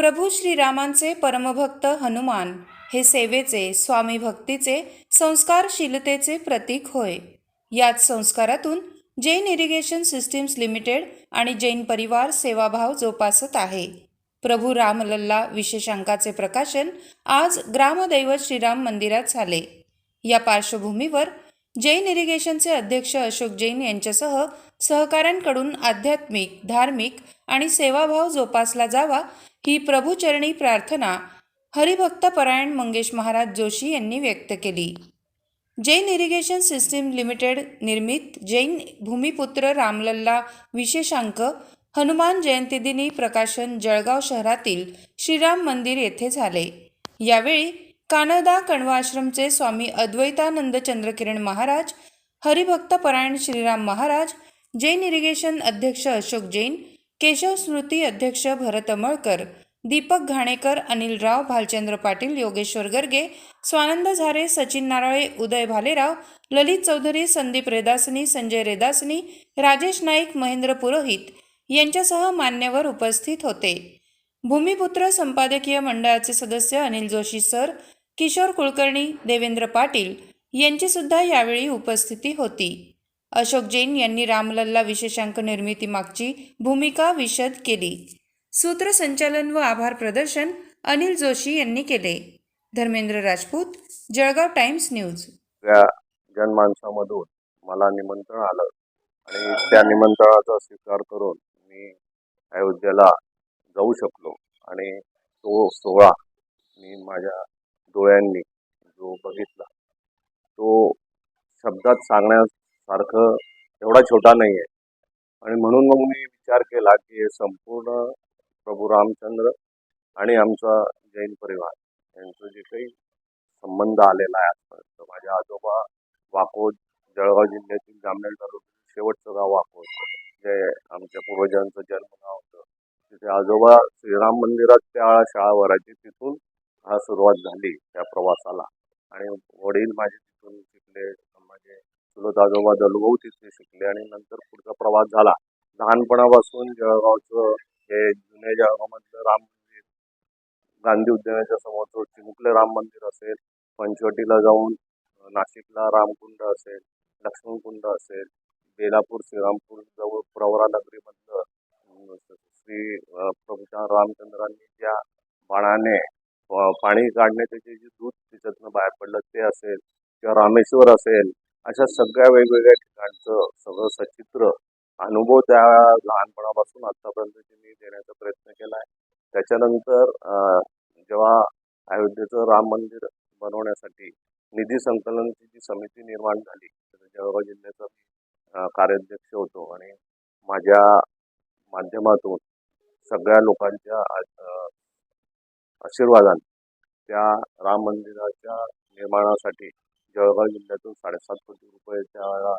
प्रभू श्रीरामांचे परमभक्त हनुमान हे सेवेचे स्वामी भक्तीचे संस्कारशीलतेचे प्रतीक होय. याच संस्कारातून जैन इरिगेशन सिस्टीम्स लिमिटेड आणि जैन परिवार सेवाभाव जोपासत आहे. प्रभू रामलल्ला विशेषांकाचे प्रकाशन आज ग्रामदैवत श्रीराम मंदिरात झाले. या पार्श्वभूमीवर जैन इरिगेशनचे अध्यक्ष अशोक जैन यांच्यासह सहकाऱ्यांकडून आध्यात्मिक धार्मिक आणि सेवाभाव जोपासला जावा ही प्रभूचरणी प्रार्थना हरिभक्तपरायण मंगेश महाराज जोशी यांनी व्यक्त केली. जैन इरिगेशन सिस्टीम लिमिटेड निर्मित जैन भूमिपुत्र रामलल्ला विशेषांक हनुमान जयंतीदिनी प्रकाशन जळगाव शहरातील श्रीराम मंदिर येथे झाले. यावेळी कानदा कण्वाश्रमचे स्वामी अद्वैतानंद चंद्रकिरण महाराज हरिभक्त परायण श्रीराम महाराज जैन इरिगेशन अध्यक्ष अशोक जैन केशव स्मृती अध्यक्ष भरत अमळकर दीपक घाणेकर अनिल राव भालचंद्र पाटील योगेश्वर गर्गे स्वानंद झारे सचिन नारळे उदय भालेराव ललित चौधरी संदीप रेदासनी संजय रेदासनी राजेश नाईक महेंद्र पुरोहित यांच्यासह मान्यवर उपस्थित होते. भूमिपुत्र संपादकीय मंडळाचे सदस्य अनिल जोशी सर किशोर कुलकर्णी देवेंद्र पाटील यांची सुद्धा यावेळी उपस्थिती होती. अशोक जैन यांनी रामलल्ला विशेषांक निर्मिती मागची भूमिका विशद केली. सूत्रसंचालन व आभार प्रदर्शन अनिल जोशी यांनी केले. Dharmendra Rajput Jalgaon times news. सगळ्या जनमानसामधून मला निमंत्रण आलं आणि त्या निमंत्रणाचा स्वीकार करून मी अयोध्येला जाऊ शकलो आणि तो सोहळा मी माझ्या डोळ्यांनी जो बघितला तो शब्दात सांगण्यासारखं एवढा छोटा नाही आहे आणि म्हणून मग मी विचार केला की हे संपूर्ण प्रभू रामचंद्र आणि आमचा जैन परिवार यांचं जे काही संबंध आलेला आहे आजपर्यंत. माझ्या आजोबा वाकोद जळगाव जिल्ह्यातील जामनेर तालुक्यातील शेवटचं गाव वाकोद जे आमच्या पूर्वजांचं जन्मगाव होतं. तिथे आजोबा श्रीराम मंदिरात त्या शाळा भरायची. तिथून हा सुरुवात झाली त्या प्रवासाला. आणि वडील माझे तिथून शिकले माझे चुलत आजोबा दलभाऊ तिथे शिकले आणि नंतर पुढचा प्रवास झाला. लहानपणापासून जळगावचं हे जुने जळगावमधलं राम मंदिर गांधी उद्यानाच्या समोरचं चिमुकले राम मंदिर असेल पंचवटीला जाऊन नाशिकला रामकुंड असेल लक्ष्मणकुंड असेल बेलापूर श्रीरामपूर जवळ प्रवरा नगरीमधलं श्री अ, प्रभूच्या रामचंद्रांनी ज्या बाणाने पाणी काढणे त्याचे जे दूध तिच्यातनं बाहेर पडलं ते असेल किंवा रामेश्वर असेल अशा सगळ्या वेगवेगळ्या ठिकाणचं सगळं सचित्र अनुभव त्या लहानपणापासून आत्तापर्यंत मी देण्याचा प्रयत्न केला आहे. त्याच्यानंतर जेव्हा अयोध्येचं राम मंदिर बनवण्यासाठी निधी संकलनाची जी समिती निर्माण झाली तर जळगाव जिल्ह्याचा मी कार्याध्यक्ष होतो आणि माझ्या माध्यमातून सगळ्या लोकांच्या आशीर्वादाने. त्या राम मंदिराच्या निर्माणासाठी जळगाव जिल्ह्यातून साडेसात कोटी रुपयाच्या वेळा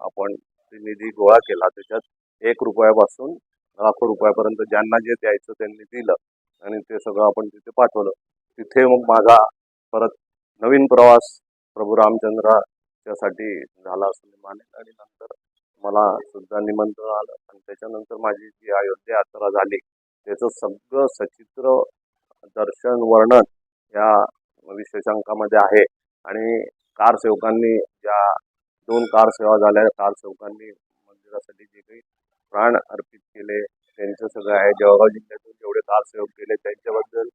आपण निधी गोळा केला. त्याच्यात एक रुपयापासून लाखो रुपयापर्यंत ज्यांना जे द्यायचं त्यांनी दिलं आणि ते सगळं आपण तिथे पाठवलं. तिथे मग माझा परत नवीन प्रवास प्रभू रामचंद्राच्यासाठी झाला असं मी मानेन आणि नंतर मला सुद्धा निमंत्रण आलं. आणि त्याच्यानंतर माझी जी अयोध्या यात्रा झाली त्याचं सगळं सचित्र दर्शन वर्णन या विशेषांकामध्ये आहे. आणि कार सेवकांनी ज्या दोन कार सेवा झाल्या कार सेवकांनी मंदिरासाठी जे काही प्राण अर्पित केले त्यांचं सगळं आहे. जळगाव जिल्ह्यातून जेवढे कार सेवक केले त्यांच्याबद्दल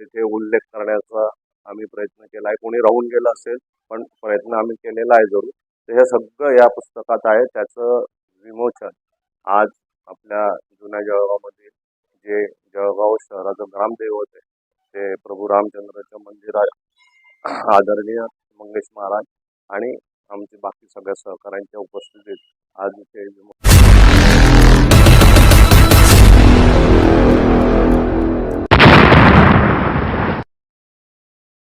तिथे उल्लेख करण्याचा आम्ही प्रयत्न केला आहे. कोणी राहून गेलं असेल पण प्रयत्न आम्ही केलेला आहे जरूर. तर हे सगळं या पुस्तकात आहे. त्याचं विमोचन आज आपल्या जुन्या जळगावमध्ये जे जळगाव शहराचं ग्रामदैवत आहे ते प्रभू रामचंद्राचं मंदिर आहे आदरणीय मंगेश महाराज आणि आमचे बाकी सगळ्या सहकाऱ्यांच्या उपस्थितीत आज इथे